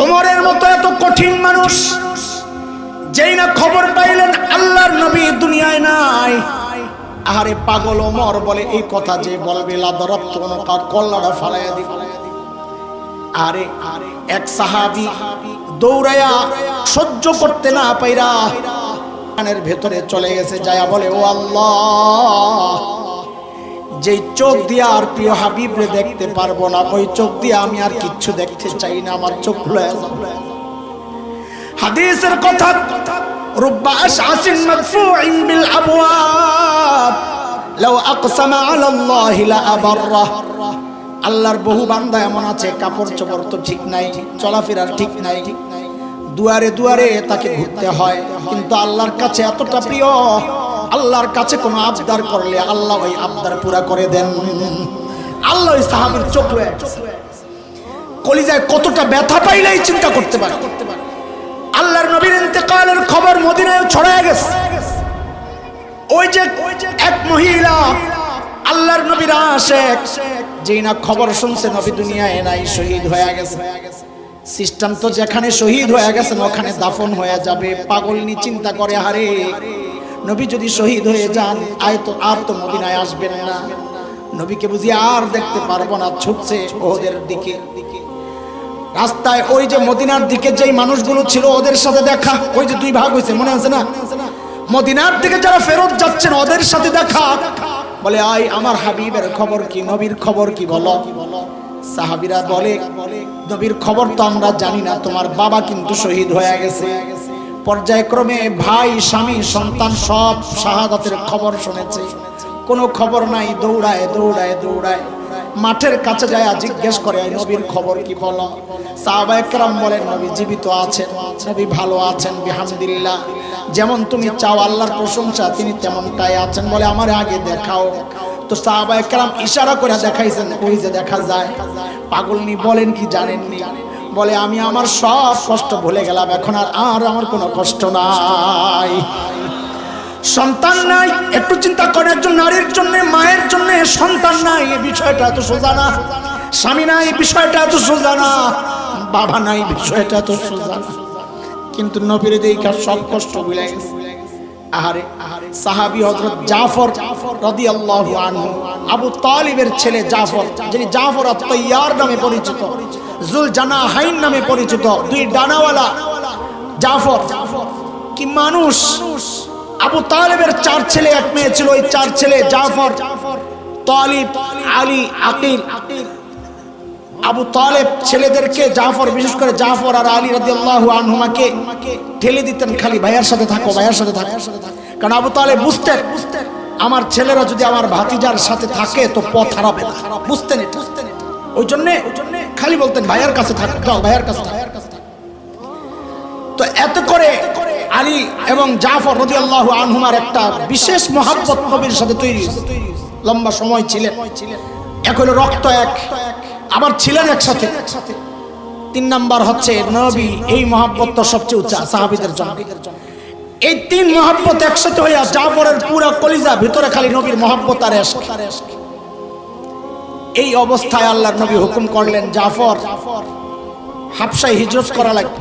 ওমরের মতো এত কঠিন মানুষ, যেই না খবর পাইলেন আল্লাহর নবী দুনিয়ায় নাই। আরে পাগল ওমর বলে এই কথা যে বলবে লাদরত কল্লাটা ফালাইয়া আরে আরে, এক সাহাবি দৌড়াইয়া সহ্য করতে না পাইরা কানের ভেতরে চলে গেছে যায়া বলে, ও আল্লাহ যেই চোখ দিয়ে আর প্রিয় হাবিবরে দেখতে পারব না, ওই চোখ দিয়ে আমি আর কিচ্ছু দেখতে চাই না, আমার চোখ খুলে হাদিসের কথা, রুব্বা আশআসিন মাদফুইন বিল আবওয়াব। লাউ আকসামা আলা লা আবাররা। আল্লাহর বহু বান্দা এমন আছে কাপড় চোপড় তো ঠিক নাই, চলাফেরার ঠিক নাই। দুয়ারে দুয়ারে তাকে ঘুরতে হয়, কিন্তু আল্লাহর কাছে এতটা প্রিয় আল্লাহর কাছে কোনো আবদার করলে আল্লাহ ওই আবদার পুরা করে দেন। আল্লাহ ওই সাহাবীর চোখ কলিজায় কতটা ব্যথা পাইলেই চিন্তা করতে পারে। আল্লাহর নবীর ইন্তেকালের খবর মদিনায় ছড়ায় গেছে। ওই যে এক মহিলা আল্লাহর নবীর আশেক, যেই না খবর শুনছে নবী দুনিয়ায় নাই, শহীদ হয়ে গেছে। সিস্টেম তো যেখানে শহীদ হয়ে গেছেন ওখানে দাফন হয়ে যাবে। পাগলনি চিন্তা করে, হারে। নবী যদি শহীদ হয়ে যান আয় তো আর তো মদিনায় আসবেন না। নবীকে বুঝি আর দেখতে পারব না, ছুটছে ওদের দিকে। রাস্তায় ওই যে মদিনার দিকে যেই মানুষগুলো ছিল, ওদের সাথে দেখা, ওই যে দুই ভাগ হয়েছে, মনে আছে না? মদিনার দিকে যারা ফেরত যাচ্ছেন, ওদের সাথে দেখা। বলে আই আমার হাবিবের খবর কি, নবীর খবর কি বলো? সাহাবিরা বলে, নবীর খবর তো আমরা জানি না, তোমার বাবা কিন্তু শহীদ হয়ে গেছে। পর্যায়ক্রমে ভাই, স্বামী, সন্তান সব শাহাদাতের খবর শুনেছে। কোনো খবর নাই, দৌড়ায় দৌড়ায় দৌড়ায়। মাঠের কাছে যায়, জিজ্ঞেস করে, "এই নবীর খবর কি বলো? সাহাবা একরাম বলেন, নবী জীবিত আছেন, নবী ভালো আছেন, বিহামদুলিল্লাহ। যেমন তুমি চাও আল্লাহর প্রশংসা, তিনি তেমনটাই আছেন বলে আমার আগে দেখাও। তো সাহাবা একরাম ইশারা করে দেখাইছেন, ওই যে দেখা যায়। পাগলনি বলেন কি জানেননি? বলে, আমি আমার সব কষ্ট ভুলে গেলাম, এখন আর আর আমার কোনো কষ্ট নাই। সন্তান নাই, একটু চিন্তা করে, একজন নারীর জন্য, মায়ের জন্য সন্তান নাই এই বিষয়টা এত সোজা না। স্বামী নাই বিষয়টা এত সোজা না। বাবা নাই বিষয়টা এত সোজা না। কিন্তু নবীর দেখা সব কষ্ট ভুলে গেছে। আহারে, সাহাবি হযরত জাফর রাদিয়াল্লাহু আনহু, আবু তালিবের ছেলে জাফর, যিনি জাফর আত-তাইয়ার নামে পরিচিত জুল জানাহাইন নামে পরিচিত দুই ডানাওয়ালা জাফর। কি মানুষ? আবু তালেবের চার ছেলে, এক মেয়ে ছিল ওই চার ছেলে জাফর, তালিব, আলী, আকিল। আবু তালেব ছেলেদেরকে জাফর, বিশেষ করে জাফর আর আলী রাদিয়াল্লাহু আনহুমাকে ঠেলে দিতেন খালি, ভাইয়ার সাথে থাকো, ভাইয়ার সাথে থাকো। কারণ আবু তালেব বুঝতেন, আমার ছেলেরা যদি আমার ভাতিজার সাথে থাকে, তো পথ হারাবে বুঝতেন এটা। ওই জন্য খালি বলতেন, ভাইয়ার কাছে থাকো, যাও, ভাইয়ার কাছে থাকো তো এত করে আলী এবং জাফর রদি আল্লাহ আনহুমার একটা বিশেষ মহাব্বত নবীর সাথে তৈরি। লম্বা সময় ছিলেন এক হলো রক্ত এক, আবার ছিলেন একসাথে তিন নাম্বার হচ্ছে নবী এই মহাব্বত তো সবচেয়ে উচ্চা, সাহাবিদের জন্য এই তিন মহাব্বত একসাথে হইয়া জাফরের পুরা কলিজা ভিতরে খালি নবীর মহাব্বত আর এসক। এই অবস্থায় আল্লাহর নবী হুকুম করলেন, জাফর, হাফসায় হিজরত করা লাগবে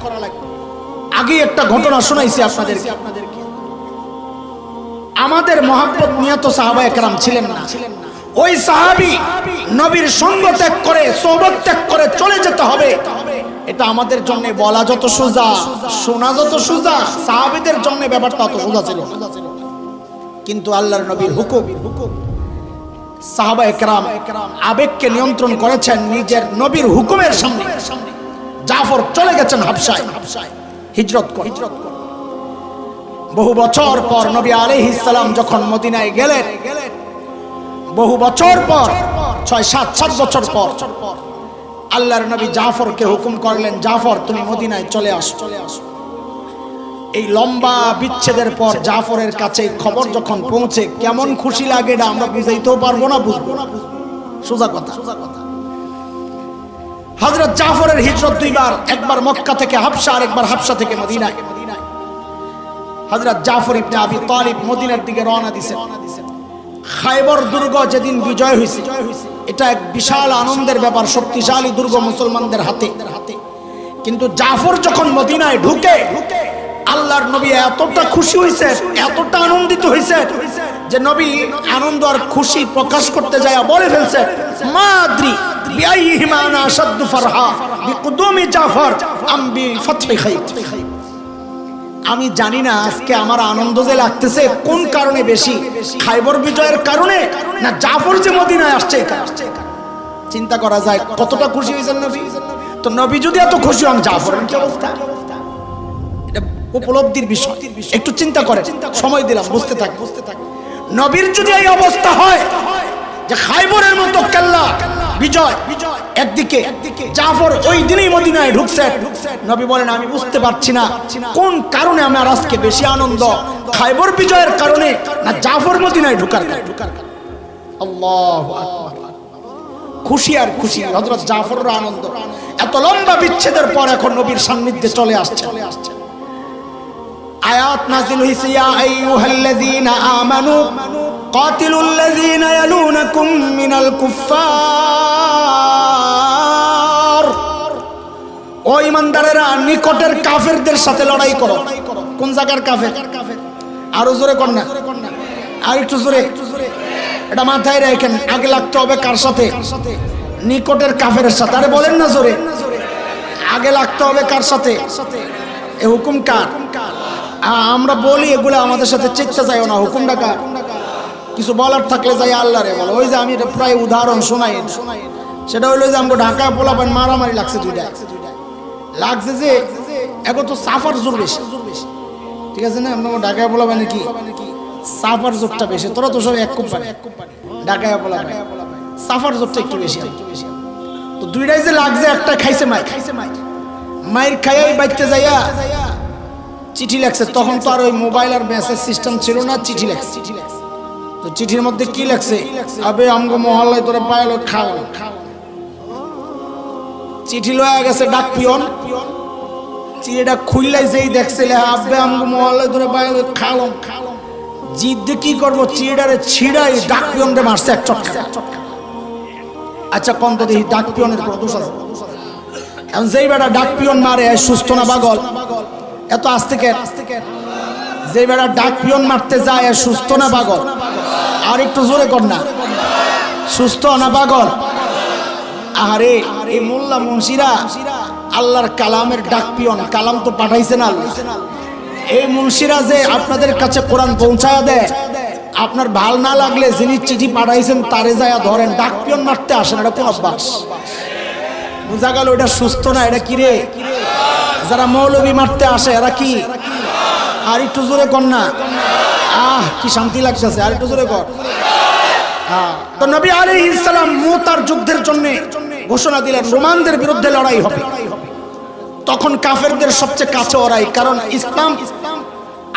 আগে একটা ঘটনা শোনাইছি আপনাদেরকে। আমাদের মহাব্বত নিয়ে তো সাহাবা একরাম ছিলেন না। ওই সাহাবি নবীর সঙ্গ ত্যাগ করে সোবত ত্যাগ করে চলে যেতে হবে। এটা আমাদের জন্য বলা যত সোজা, শোনা যত সোজা, সাহাবিদের জন্য ব্যাপারটা অত সোজা ছিল কিন্তু আল্লাহর নবীর হুকুম হুকুম সাহাবা একরাম আবেগকে নিয়ন্ত্রণ করেছেন নিজের নবীর হুকুমের সামনে। জাফর চলে গেছেন হাবসায় হিজরত হিজরত বহু বছর পর নবী আলাইহিস সালাম যখন মদিনায় গেলেন, বহু বছর পর, ছয় সাত সাত বছর পর আল্লাহর নবী জাফরকে হুকুম করলেন, জাফর, তুমি মদিনায় চলে আস চলে আসো। এই লম্বা বিচ্ছেদের পর জাফরের কাছে খবর যখন পৌঁছে, কেমন খুশি লাগে এটা আমরা বুঝাইতেও পারব না, বুঝব না। সোজা কথা। হযরত জাফরের হিজরত দুইবার, একবার মক্কা থেকে হাবশা আর একবার হাবশা থেকে মদিনায়। হযরত জাফর ইবনে আবি তালিব মদিনার দিকে রওনা দিয়েছেন খায়বর দুর্গ যেদিন বিজয় হয়েছে এটা এক বিশাল আনন্দের ব্যাপার, শক্তিশালী দুর্গ মুসলমানদের হাতে। কিন্তু জাফর যখন মদিনায় ঢুকে ঢুকে আল্লাহর নবী এতটা খুশি হয়েছে এতটা আনন্দিত হয়েছে যে নবী আনন্দ আর খুশি প্রকাশ করতে যায় বলে ফেলছে, মাদ্রি আম জানি না আজকে আমার আনন্দ যে লাগতেছে, কোন কারণে বেশি, খাইবর বিজয়ের কারণে না জাফর যে মদিনায় আসছে। চিন্তা করা যায়, কতটা খুশি হয়েছেন নবী? তো নবী যদি এত খুশি হন জাফর কি অবস্থা? উপলব্ধির বিষয়। একটু চিন্তা করে সময় দিলাম, বুঝতে থাক। বুঝতে থাক নবীর যদি এই অবস্থা হয়, যে খাইবরের মতো কেল্লা, বিজয়, একদিকে, জাফর ওই দিনই মদিনায় ঢুকছে। নবী বলেন, আমি বুঝতে পারছি না কোন কারণে আমার আজকে বেশি আনন্দ, খাইবর বিজয়ের কারণে না জাফর মদিনায় ঢুকার আল্লাহ খুশি আর খুশি, হযরত জাফরের আনন্দ। এত লম্বা বিচ্ছেদের পর এখন নবীর সান্নিধ্যে চলে আসছে চলে আসছে। আয়াত নাজিল হইছে, ইয়া আইয়ুহাল্লাযীনা আমানু কাতিলুল্লাযীনা ইয়ালুনাকুম মিনাল কুফফার। ও ইমানদারেরা, নিকটের কাফেরদের সাথে লড়াই করো। কোন জায়গার কাফের? আরও জোরে কর না। আর একটু জোরে। এটা মাথায় রাখেন, আগে লাগতে হবে কার সাথে? নিকটের কাফের সাথে। আরে বলেন না জোরে। আগে লাগতে হবে কার সাথে? এ হুকুম কার? আমরা বলি এগুলো আমাদের সাথে চেকতে যাইও না, হুকুমটা কার? কিছু বলার থাকলে যাই আল্লাহ রে বলো। ওই যে আমি এটা প্রায় উদাহরণ শোনাই সেটা হইল যে আমাকে ঢাকায় পোলাপান মারামারি লাগছে দুইটা লাগছে যে, এখন তো সাফার জোর বেশি। ঠিক আছে না? আপনার ঢাকায় পোলাপান কি? সাফার জোরটা বেশি। তোরা তো সব এক কোম্পানি। ঢাকায় পোলাপান। সাফার জোরটা একটু বেশি তো দুইটাই যে লাগছে, একটা খাইছে মাই খাইছে মাই মায়ের খাইয়াই বাইতে যাইয়া চিঠি লেখছে। তখন তো আর ওই মোবাইল আর মেসেজ সিস্টেম ছিল না, চিঠি লেখছে। তো চিঠির মধ্যে কি লেখছে? আবে, আমগো মহল্লায় তোরা পায়ালো খাও। চিঠি লয়ে গেছে ডাক পিয়ন। চিঠিটা খুললাই যেই দেখছে আবে, আমগো মহল্লায় তোরা পায়ালো খাও। জিদ দিয়ে কি করব? চিড়ারে ছিড়াই ডাক পিয়নরে মারছে এক চটকা আচ্ছা কন্ত দেখি, ডাক পিয়নের কোনো দোষ আছে? এখন যেই বেটা ডাক পিয়ন মারে সুস্থ না পাগল? এত আস্তে কে? যে বেটা ডাক পিয়ন মারতে যায় সুস্থ না পাগল? আর একটু জোরে কর না। সুস্থ না পাগল? আরে এই মোল্লা মুন্সিরা আল্লাহর কালামের ডাক পিয়ন, কালাম তো পাঠাইছে না এই মুন্সিরা যে আপনাদের কাছে কোরআন পৌঁছায় দেয়, আপনার ভালো না লাগলে যিনি চিঠি পাঠাইছেন, তারে যায় ধরেন। ডাক পিয়ন মারতে আসেন এটা কোন অভ্যাস? বোঝা গেল এটা সুস্থ না, এটা কি রে? যারা মৌলবী মারতে আসে, এরা কি? আর একটু জোরে কর না। আহ, কি শান্তি লাগতেছে, আর একটু জোরে কর। হ্যাঁ। তো নবী আলাইহিস সালাম মুতার যুদ্ধের জন্য ঘোষণা দিলেন, রোমানদের বিরুদ্ধে লড়াই হবে। তখন কাফেরদের সবচেয়ে কাছে ওরাই, কারণ ইসলাম,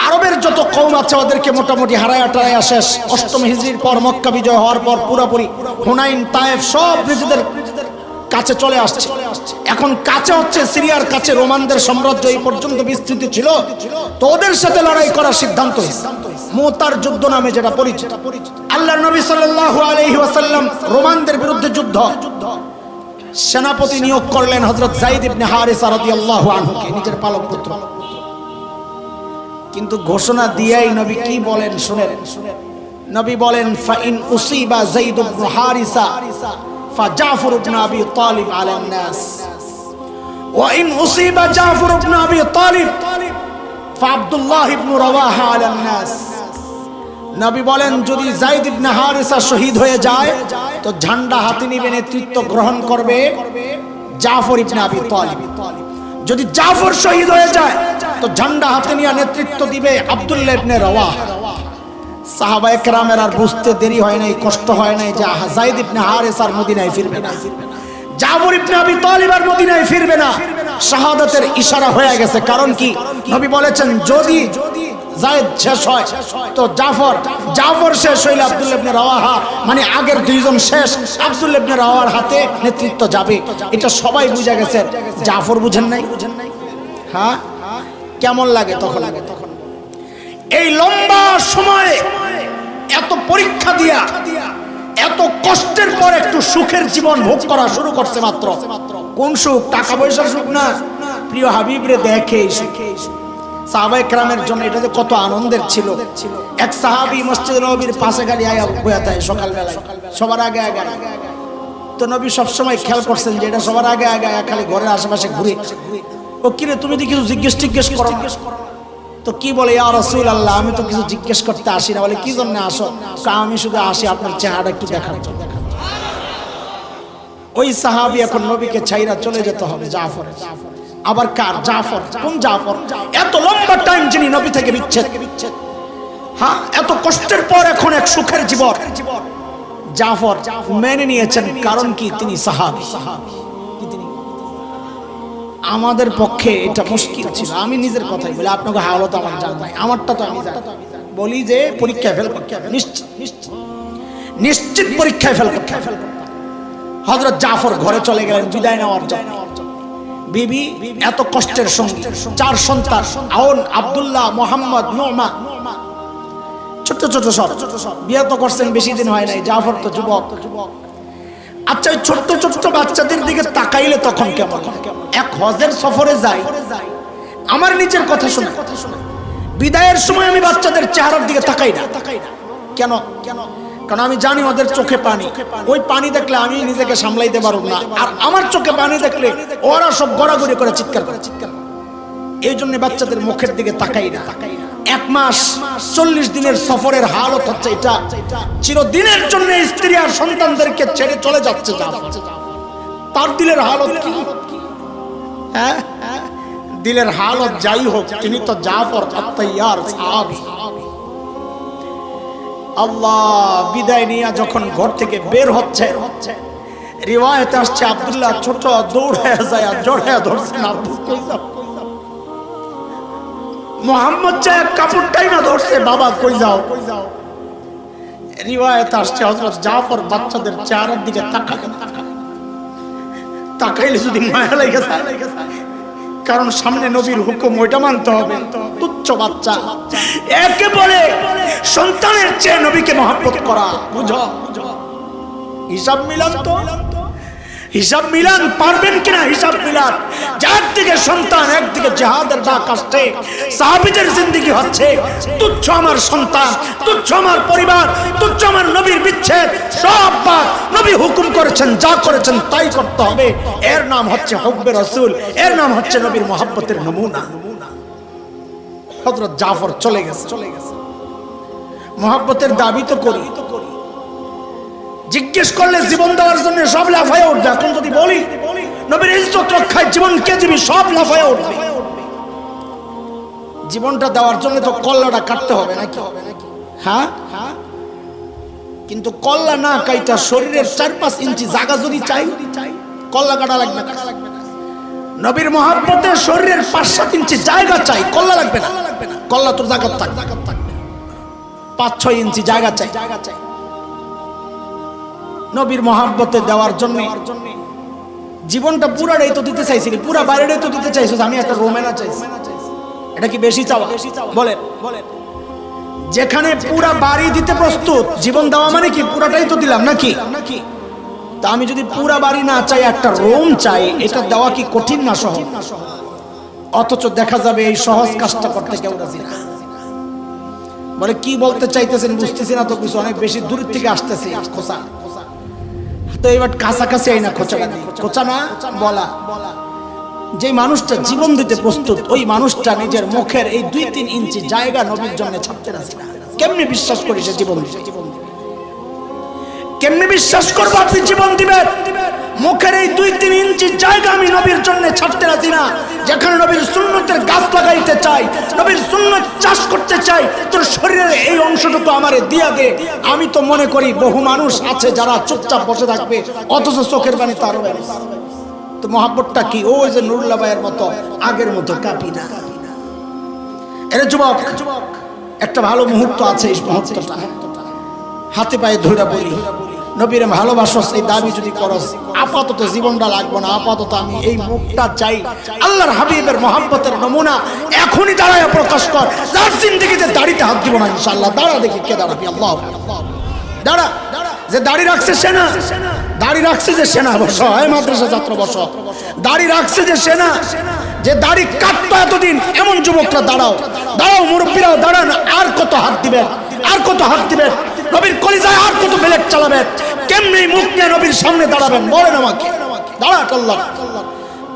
আরবের যত কৌম আছে ওদেরকে মোটামুটি হারায় টারায়া শেষ। অষ্টম হিজরির পর মক্কা বিজয় হওয়ার পর পুরোপুরি হুনাইন, তায়েফ, সব নিজেদের কাছে চলে আসছে। এখন কাছে হচ্ছে সিরিয়ার কাছে রোমানদের সাম্রাজ্য এই পর্যন্ত বিস্তৃত ছিল। তো ওদের সাথে লড়াই করার সিদ্ধান্ত মোতার যুদ্ধ নামে যেটা পরিচিত। আল্লাহ নবী সাল্লাল্লাহু আলাইহি ওয়াসাল্লাম রোমানদের বিরুদ্ধে যুদ্ধ। সেনাপতি নিয়োগ করলেন হযরত যায়েদ ইবনে হারিসা রাদিয়াল্লাহু আনহুকে, নিজের পালক পুত্র কিন্তু ঘোষণা দিয়াই নবী কি বলেন, শুনেন। নবী বলেন, ফাইন উসিবা যায়েদ ইবনে হারিসা فجعفر بن ابي طالب على الناس وان اصيب جعفر بن ابي طالب فعبد الله بن رواحه على الناس নবী বলেন যদি জাইদ ইবনে হারিসা শহীদ হয়ে যায় তো ঝান্ডা হাতে নিবে নেতৃত্ব গ্রহণ করবে জাফর ইবনে আবি তালিব যদি জাফর শহীদ হয়ে যায় তো ঝান্ডা হাতে নিয়ে নেতৃত্ব দিবে আব্দুল্লাহ ইবনে রওয়াহ সাহাবা আর বুঝতে দেরি হয় নাই কষ্ট হয় নাই যে আহা, জাইদ ইবনে হারিসার মদিনায় ফিরবে না। জাফর ইবনে আবি তালিব আর মদিনায় ফিরবে না। শাহাদাতের ইশারা হয়ে গেছে কারণ কি? নবী বলেছেন যদি শেষ হয় তো জাফর জাফর শেষ হইলে আব্দুল্লাহ ইবনে রাওয়াহা মানে আগের দুইজন শেষ ইবনে রাওয়ার হাতে নেতৃত্ব যাবে। এটা সবাই বুঝে গেছে জাফর বুঝেন নাই। বুঝেন নাই হ্যাঁ? কেমন লাগে তখন? লাগে এই লম্বা সময়ে এত পরীক্ষা দিয়া, এত কষ্টের পর একটু সুখের জীবন ভোগ করা শুরু করছে মাত্র। কোন সুখ? টাকা পয়সার সুখ না? প্রিয় হাবিবরে দেখে শিখে সাহাবাই ক্রামের জন্য এটা যে কত আনন্দের ছিল। এক সাহাবি মসজিদ নবীর পাশে গাড়ি আয়া বয়া থাকে সকালবেলায়। সবার আগে আগে তো নবী সবসময় খেয়াল করছেন যে এটা সবার আগে আগে খালি ঘরের আশেপাশে ঘুরে। ও কিরে, তুমি তো কিছু জিজ্ঞেস টিজ্ঞেস করো? তো কি বলে রসুল আল্লাহ আমি তো কিছু জিজ্ঞেস করতে আসি না। বলে, কি জন্য আসো? আমি শুধু আসি আপনার চেহারা একটু দেখার জন্য। ওই সাহাবি এখন নবীকে ছাইরা চলে যেতে হবে জাফর। আবার কার? জাফর। কোন জাফর? এত লম্বা টাইম যিনি নবী থেকে বিচ্ছেদ। হ্যাঁ এত কষ্টের পর এখন এক সুখের জীবন। জাফর মেনে নিয়েছেন কারণ কি? তিনি সাহাবি সাহাবি। আমাদের পক্ষে এটা মুশকিল ছিল। আমি নিজের কথাই বলি, আপনাকে হালত আমার জান নাই, আমারটা তো আমি বলি যে পরীক্ষায় ফেল নিশ্চিত নিশ্চিত। পরীক্ষায় ফেল হবে। হজরত জাফর ঘরে চলে গেলেন, বিদায় নেওয়ার জন্য। বিবি এত কষ্টের সঙ্গে। চার সন্তান, আউন, আবদুল্লাহ, মোহাম্মদ নোমা ছোট ছোট সব। বিয়ে তো করছেন, বেশি দিন হয় নাই। জাফর তো যুবক যুবক। আচ্ছা ওই ছোট্ট ছোট্ট বাচ্চাদের দিকে তাকাইলে তখন কেমন? এক হজের সফরে যাই, আমার নিজের কথা শুনে। বিদায়ের সময় আমি বাচ্চাদের চেহারার দিকে তাকাই না। তাকাই না কেন? কেন কারণ আমি জানি ওদের চোখে পানি। ওই পানি দেখলে আমি নিজেকে সামলাইতে পারব না। আর আমার চোখে পানি দেখলে ওরা সব গড়াগড়ি করে চিৎকার করে। চিৎকার এই জন্য বাচ্চাদের মুখের দিকে তাকাই না তাকাই না। এক মাস চল্লিশ দিনের সফরের হালত হচ্ছে এটা চিরদিনের জন্য স্ত্রী আর সন্তানদেরকে ছেড়ে চলে যাচ্ছে তার দিলের হালত কি হ্যাঁ? দিলের হালত যাই হোক, তিনি তো জাফর, আত্মাইয়ার আল্লাহ, বিদায় নিয়ে যখন ঘর থেকে বের হচ্ছে, রিওয়ায়ত আসছে আব্দুল্লাহ, ছোট দৌড়ে যায় জড়ে ধরছেন আব্বু কই? মোহাম্মদ চায় কাপড়টাই না ধরছে, বাবা কই যাও। কই যাও রিওয়ায়ত আসছে, হযরত জাফর বাচ্চাদের চেহারার দিকে তাকালেন। তাকাইলে যদি মায়া লেগে কারণ সামনে নবীর হুকুম ওইটা মানতে হবে। তুচ্ছ বাচ্চা একেবারে সন্তানের চেয়ে নবীকে মহাব্বত করা, বুঝো? হিসাব মিলান তো। হিসাব মিলান পারবেন কিনা? হিসাব মিলান। যার দিকে সন্তান একদিকে জেহাদের ডাক আসছে। সাহাবিদের জিন্দিগি হচ্ছে। তুচ্ছ আমার সন্তান, তুচ্ছ আমার পরিবার, তুচ্ছ আমার নবীর বিচ্ছেদ। সব বাদ। নবী হুকুম করেছেন, যা করেছেন তাই করতে হবে। এর নাম হচ্ছে হব্বে রসুল। এর নাম হচ্ছে নবীর মহাব্বতের নমুনা। হযরত জাফর চলে গেছে চলে গেছে। মহাব্বতের দাবি তো করি। জিজ্ঞেস করলে জীবন দেওয়ার জন্য সব লাফায় উঠবে। এখন যদি বলি, নবীর ইজ্জত রক্ষায় জীবন কে দিবি? সব লাফায় উঠবে। জীবনটা দেওয়ার জন্য তো কল্লাটা কাটতে হবে নাকি? হ্যাঁ? কিন্তু কল্লা না কাইটা শরীরের চার পাঁচ ইঞ্চি জায়গা যদি চাই, কল্লা কাটা লাগবে না। নবীর মহাব্বতে শরীরের পাঁচ সাত ইঞ্চি জায়গা চাই, কল্লা লাগবে না। কল্লা তোর জায়গা থাকবে। পাঁচ ছয় ইঞ্চি জায়গা চাই জায়গা চাই। নবীর মহাব্বতে দেওয়ার জন্য। জীবনটা পুরাটাই তো দিতে চাইছিলি, পুরা বাইরেটাই তো দিতে চাইছিস, আমি একটা রোমেনা চাইছি। এটা কি বেশি চাওয়া? বলেন। বলেন যেখানে পুরা বাড়ি দিতে প্রস্তুত, জীবন দেওয়া মানে কি? পুরাটাই তো দিলাম নাকি? নাকি তা আমি যদি পুরা বাড়ি না চাই, একটা রোম চাই, এটা দেওয়া কি কঠিন না সহজ? অথচ দেখা যাবে এই সহজ কাজটা করতে কেউ রাজি না। বলে, কি বলতে চাইতেছেন বুঝতেছি না তো কিছু, অনেক বেশি দূর থেকে আসতেছে, খোসা। তো এবার কাছাকাছি আই না খোঁচা খোঁচা না, বলা। যে মানুষটা জীবন দিতে প্রস্তুত, ওই মানুষটা নিজের মুখের এই দুই তিন ইঞ্চি জায়গা নবীর জন্য ছাড়তে রাজি না। কেমনি বিশ্বাস করি সে জীবন দিবে? কেমনি বিশ্বাস করব আপনি জীবন দিবেন? মুখের এই দুই তিন ইঞ্চি জায়গা আমি নবীর জন্য ছাড়তে রাজি না। যেখানে নবীর সুন্নতের গাছ লাগাইতে চাই, নবীর সুন্নত চাষ করতে চাই, তোর শরীরের এই অংশটুকু আমারে দিয়া দে। আমি তো মনে করি বহু মানুষ আছে যারা চুপচাপ বসে থাকবে, অথচ চোখের বাণী তার তো মহাব্বতটা কি? ওই যে নুরুল্লাহ ভাইয়ের মতো আগের মতো কাঁপি না। এরে যুবক, একটা ভালো মুহূর্ত আছে এই মুহূর্তটা। হাতে পায়ে ধরে বলি। নবীরে ভালোবাসস এই দাবি যদি করস আপাতত জীবনটা লাগবে না, আপাতত আমি এই মুখটা চাই। আল্লাহর হাবিবের মহাব্বতের নমুনা এখনই দাঁড়ায় প্রকাশ কর। যার জিন্দিগিতে দাড়িতে হাত দিব না ইনশাল্লাহ দাঁড়া দেখি কে দাঁড়াবি, আল্লাহ। দাঁড়া, যে দাড়ি রাখছে সেনা দাড়ি রাখছে যে সেনা বস হয় মাদ্রাসা ছাত্র বস। দাড়ি রাখছে যে সেনা যে দাড়ি কাটতো এতদিন, এমন যুবকরা দাঁড়াও। দাঁড়াও, মুরব্বীরাও দাঁড়ান, আর কত হাত দিবেন, আর কত হাত দিবেন। নবীর কলিজায় আর কত বেলেট চালাবেন কেমনি মুখ নিয়ে নবীর সামনে দাঁড়াবেন বলেন আমাকে। দাঁড়াক আল্লাহ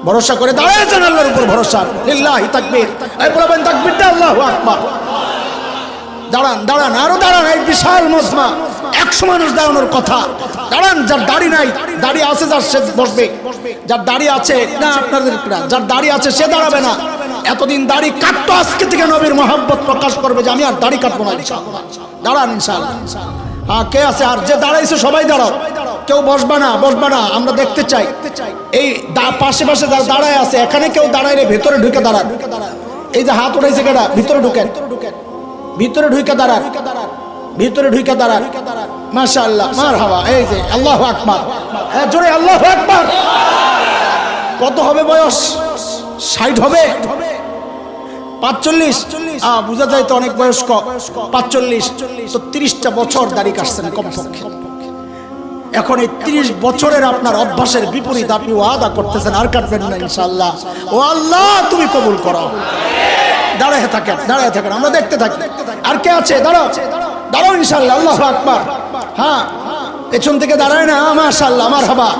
ভরসা করে দাঁড়ায়েছেন আল্লাহর উপর ভরসা। লিল্লাহি তাকবীর। এই বলবেন, তাকবীরটা আল্লাহু আকবার। দাঁড়ান দাঁড়ান, আরও দাঁড়ান, এই বিশাল মজমা। একশো মানুষ দাঁড়ানোর কথা। দাঁড়ান, যার দাড়ি নাই দাড়ি আছে যার সে বসবে। যার দাড়ি আছে, না আপনাদের যার দাড়ি আছে সে দাঁড়াবে না। এতদিন দাড়ি কাটতো, আজকে থেকে নবীর মহাব্বত প্রকাশ করবে যে আমি আর দাড়ি কাটবো না দাঁড়ান, ইনশাআল্লাহ। হ্যাঁ কে আছে? আর যে দাঁড়াইছে, সবাই দাঁড়াও। কেউ বসবা না বসবা না, আমরা দেখতে চাই। এই পাশে পাশে যারা দাঁড়ায় আছে, এখানে কেউ দাঁড়ায় ভেতরে ঢুকে দাঁড়ান। এই যে হাত উঠাইছে কেটা ভিতরে ঢুকেন। ভিতরে ঢুকে দাঁড়ান। ভিতরে ঢুকে দাঁড়ান। মাশা আল্লাহ মার হাওয়া এই যে, আল্লাহ আকবার। হ্যাঁ জোরে, আল্লাহ আকবার। কত হবে বয়স? ষাট হবে? পাঁচচল্লিশ? বোঝা যায় তো অনেক বয়স্ক। পাঁচচল্লিশ। তো তিরিশটা বছর দাড়ি কাটছেন কমপক্ষে। এখন এই তিরিশ বছরের আপনার অভ্যাসের বিপরীত আপনি ওয়াদা করতেছেন আর কাটবেন না ইনশাল্লাহ ও আল্লাহ তুমি কবুল করো। দাঁড়ায় থাকেন দাঁড়ায় থাকেন। আমরা দেখতে থাকি। আর কে আছে? দাঁড়াও। দাঁড়াও। ইনশাল্লাহ আল্লাহ আকবার। হ্যাঁ। পেছন থেকে দাঁড়ায় না মাশাল্লাহ আমার হাবা।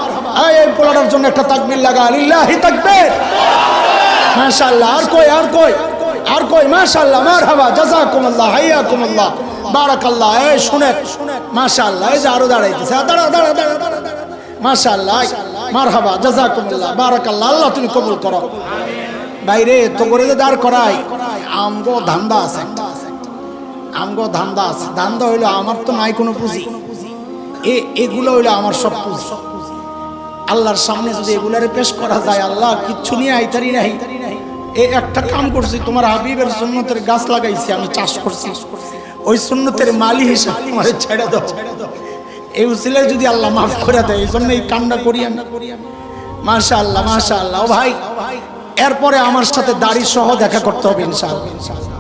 এই পোলাটার জন্য একটা তাকবির লাগা লিল্লাহি তাকবীর। মাশাল্লাহ আর কই আর কই? আর কই মাশাল্লাহ মারহাবা জাযাকুমুল্লাহ হাইয়াকুমুল্লাহ বারাকাল্লাহ এই শুনে মাশাল্লাহ এই যে আরও দাঁড়াইতেছে দাঁড়া দাঁড়া, দাঁড়া। মাশাল্লাহ মারহাবা জাযাকুমুল্লাহ বারাকাল্লাহ আল্লাহ তুমি কবুল করো। বাইরে তো করে যে দাঁড় করাই আমগো ধান্দা আছে। আমগো ধান্দা আছে। ধান্দা হইল আমার তো নাই কোনো পুঁজি। এ এগুলো হইল আমার সব পুঁজি। আল্লাহর সামনে যদি এগুলারে পেশ করা যায় আল্লাহ কিচ্ছু নিয়ে আইতারি নাই। এ একটা কাম করছি, তোমার হাবিবের সুন্নতের গাছ লাগাইছি, আমি চাষ করছি। ওই সুন্নতের মালি হিসাবে তোমার ছেড়ে দাও। এই উচিলে যদি আল্লাহ মাফ করে দেয়, এই জন্য এই কামটা করি আমি। মাশা আল্লাহ মাশা আল্লাহ ভাই, এরপরে আমার সাথে দাড়ি সহ দেখা করতে হবে ইনশাআল্লাহ।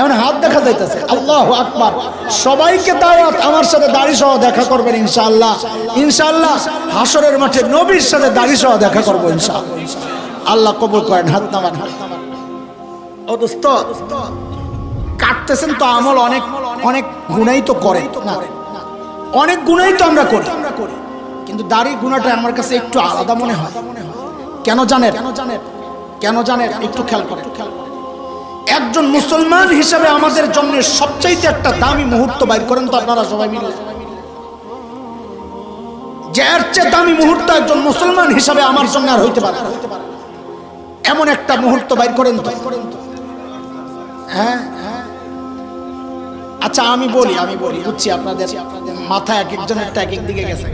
এমন হাত দেখা যাইতেছে। আল্লাহ আকবার। সবাইকে দাওয়াত আমার সাথে দাড়ি সহ দেখা করবেন ইনশাআল্লাহ। ইনশাআল্লাহ হাসরের মাঠে নবীর সাথে দাড়ি সহ দেখা করব ইনশাআল্লাহ। আল্লাহ কবুল করেন, হাত নামান ও দোস্ত, কাটতেছেন তো আমল অনেক অনেক গুণাই তো করে, না? অনেক গুণাই তো আমরা করি। কিন্তু দাড়ি গুণাটা আমার কাছে একটু আলাদা মনে হয়। কেন জানেন? কেন জানেন? একটু খেয়াল করেন। একজন মুসলমান হিসাবে আমাদের জন্য সবচাইতে একটা দামি মুহূর্ত বাইর করেন তো আপনারা সবাই মিলে। যে এর চেয়ে দামি মুহূর্ত একজন মুসলমান হিসাবে আমার জন্য আর হইতে পারে এমন একটা মুহূর্ত বাইর করেন তো। হ্যাঁ হ্যাঁ। আচ্ছা আমি বলি আমি বলি, বুঝছি আপনাদের মাথা এক একজনের এক এক দিকে গেছে।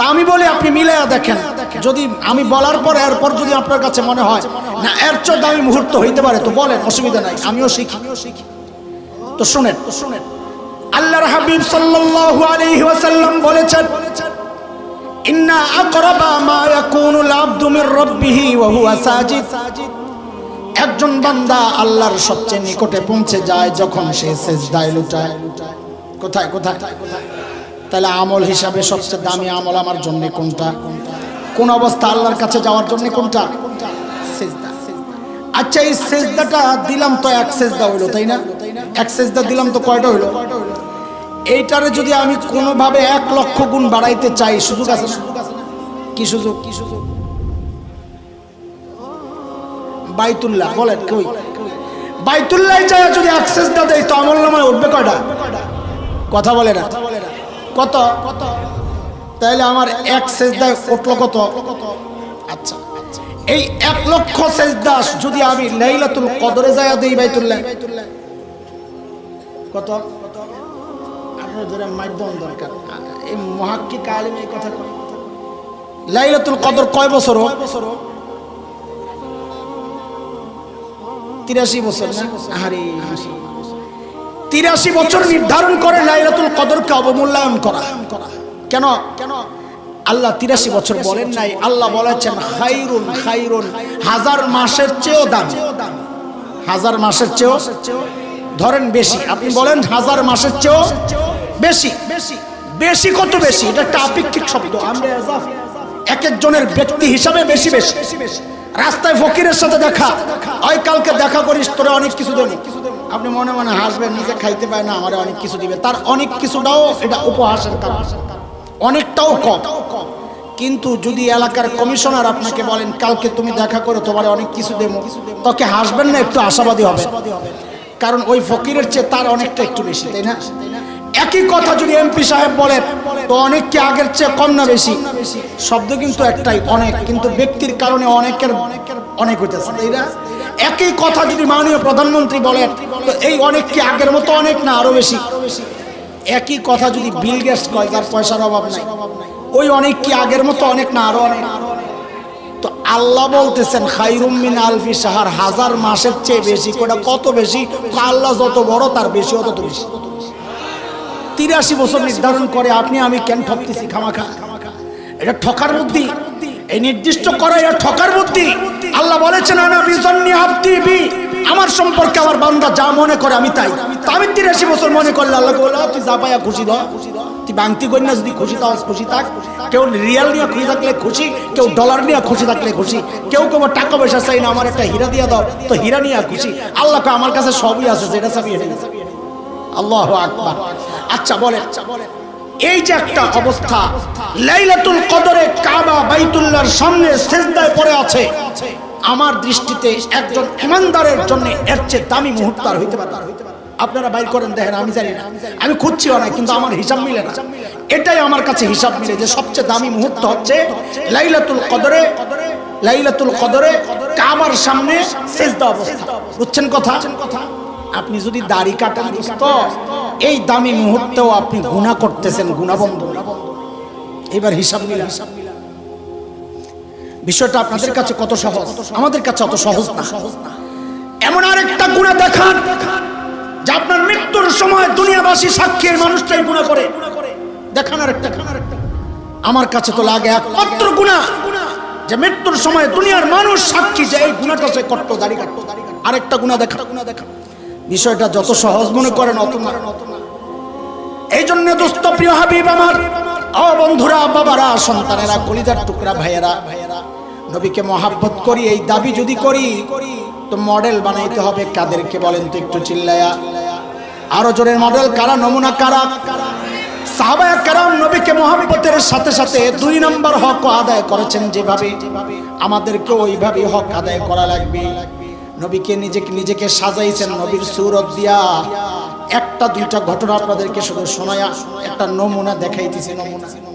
তা আমি বলি, আপনি মিলাইয়া দেখেন। যদি আমি বলার পর, এরপর যদি আপনার কাছে মনে হয়, না, এর চেয়ে দামি মুহূর্ত হইতে পারে, তো বলেন, অসুবিধা নাই, আমিও শিখি। তো শুনেন তো শুনেন আল্লাহর হাবিব সাল্লাল্লাহু আলাইহি ওয়াসাল্লাম বলেছেন, ইন্না আকরাবা মা ইয়াকুনুল আবদু মির সাজিদ। একজন বান্দা আল্লাহর সবচেয়ে নিকটে পৌঁছে যায় যখন সে সেজদায় লুটায়। কোথায় কোথায়? তাহলে আমল হিসাবে সবচেয়ে দামি আমল আমার জন্য কোনটা? কোন অবস্থা আল্লাহর কাছে যাওয়ার জন্য কোনটা? সেজদা। আচ্ছা এই সেজদাটা দিলাম তো এক সেজদা হইল, তাই না? এক সেজদা দিলাম তো কয়টা হইল? এইটারে যদি আমি কোনোভাবে এক লক্ষ গুণ বাড়াইতে চাই, সুযোগ আছে? কি সুযোগ কি সুযোগ? বাইতুল্লাহ, বলেন, কই? বাইতুল্লাহ যদি অ্যাক্সেস না দেয়, তো আমল নামায় উঠবে কয়টা? কথা বলে না। কত? কত তাহলে আমার এক সেজদা উঠল কত? আচ্ছা এই এক লক্ষ সেজদা যদি আমি লাইলাতুল কদরে যায় দেই বাইতুল্লাহ। কত? আপনার ধরে মাধ্যম দরকার। এই মহাক্কিক আলিম এই কথা কয়। লাইলাতুল কদর কয় বছর হোক? তিরাশি বছর না? আরে তিরাশি বছর নির্ধারণ করে লাইলাতুল কদরকে অবমূল্যায়ন করা। কেন? কেন আল্লাহ তিরাশি বছর বলেন নাই, আল্লাহ বলেছেন, খাইরুন খাইরুন, হাজার মাসের চেয়েও দামি। হাজার মাসের চেয়েও? ধরেন বেশি, আপনি বলেন, হাজার মাসের চেয়েও বেশি। বেশি বেশি কত বেশি? এটা একটা আপেক্ষিক শব্দ। এক একজনের ব্যক্তি হিসাবে বেশি বেশি। রাস্তায় ফকিরের সাথে দেখা, ওই কালকে দেখা করিস, তোরা অনেক কিছু দেবো। আপনি মনে মনে হাসবেন, নিজে খাইতে পায় না, আমার অনেক কিছু দিবে। তার অনেক কিছুটাও এটা উপহাসের কারণ। অনেকটাও কম। কিন্তু যদি এলাকার কমিশনার আপনাকে বলেন, কালকে তুমি দেখা করো তোমার অনেক কিছু দেবো, তোকে হাসবেন না, একটু আশাবাদী হবে। কারণ ওই ফকিরের চেয়ে তার অনেকটা একটু বেশি, তাই না? একই কথা যদি এমপি সাহেব বলে, তো অনেককে আগের চেয়ে কম না বেশি? শব্দ কিন্তু একটাই, অনেক। কিন্তু ব্যক্তির কারণে অনেকের, অনেক হইতেছে, তাই না? একই কথা যদি মাননীয় প্রধানমন্ত্রী বলেন, তো এই অনেক কি আগের মতো অনেক না আরও বেশি? একই কথা যদি বিল গেটস কয়, তার পয়সার অভাব নাই। ওই অনেক কি আগের মতো অনেক না আরও অনেক? তো আল্লাহ বলতেছেন খাইরুম মিন আলফি সাহার হাজার মাসের চেয়ে বেশি কোটা কত বেশি? আল্লাহ যত বড়, তার বেশি তত বেশি। তিরাশি বছর নির্ধারণ করে আপনি, আমি কেন ঠকতেছি? খামাখা। এটা ঠকার বুদ্ধি। এই নির্দিষ্ট করা আর ঠকার বুদ্ধি আল্লাহ বলেছেন, আনা বিজন্নি আব্দি বি। আমার সম্পর্কে আমার বান্দা যা মনে করে আমি তাই। আমি তিরাশি বছর মনে করলে আল্লাহ বলল তুই যা পাইয়া খুশি দ তুই বাংতি করি না যদি খুশি তাও খুশি থাক। কেউ রিয়াল নিয়ে খুশি থাকলে খুশি, কেউ ডলার নিয়ে খুশি থাকলে খুশি। কেউ কেউ টাকা পয়সা চাই না, আমার একটা হীরা দিয়ে দাও, তো হীরা নিয়ে খুশি। আল্লাহ আমার কাছে সবই আছে, যেটা চাবি। আল্লাহ আকবার। আচ্ছা বলেন। এই যে একটা অবস্থা, লাইলাতুল কদরে কাবা বাইতুল্লাহর সামনে সেজদায় পড়ে আছে। আমার দৃষ্টিতে একজন ইমানদারের জন্য এর চেয়ে দামি মুহূর্ত আর হইতে পারে আপনারা বাইর করেন, দেখেন, আমি জানি না। আমি খুঁজছিও না কিন্তু আমার হিসাব মিলে না। এটাই আমার কাছে হিসাব মিলে যে সবচেয়ে দামি মুহূর্ত হচ্ছে লাইলাতুল কদরে লাইলাতুল কদরে কাবার সামনে সেজদা অবস্থা। বুঝছেন কথা? আপনি যদি দাড়ি কাটেন, দোস্ত, এই দামি মুহূর্তেও আপনি গুনাহ করতেছেন গুণাবন্ধ এবার হিসাব মিলা বিষয়টা আপনাদের কাছে কত সহজ? আমাদের কাছে অত সহজ না। এমন আরেকটা গুণা দেখান, যে আপনার মৃত্যুর সময় দুনিয়াবাসী সাক্ষীর মানুষটাই গুণা করে। দেখান আরেকটা। আমার কাছে তো লাগে একমাত্র গুণা যে মৃত্যুর সময় দুনিয়ার মানুষ সাক্ষী যে এই গুণাটা সে করতো, দাড়ি কাটতো। আরেকটা গুণা দেখা গুণা দেখা বিষয়টা যত সহজ মনে করেন অত এই জন্য দোস্ত প্রিয় হাবিব আমার বন্ধুরা, বাবারা, সন্তানেরা কলিদার টুকরা ভাইয়েরা ভাইয়েরা নবীকে মহাব্বত করি, এই দাবি যদি করি, তো মডেল বানাইতে হবে কাদেরকে বলেন তো একটু চিল্লায়া আরও জোরের মডেল, কারা, নমুনা কারা? সাহাবায়া কারাম নবীকে মহাব্বতের সাথে সাথে দুই নম্বর হক আদায় করেছেন যেভাবে। আমাদেরকে ওইভাবে হক আদায় করা লাগবে। নবীকে নিজেকে নিজেকে সাজাইছেন নবীর সুরত দিয়া। একটা, দুইটা ঘটনা আপনাদেরকে শুধু শোনায়া একটা নমুনা দেখাইতেছে, নমুনা।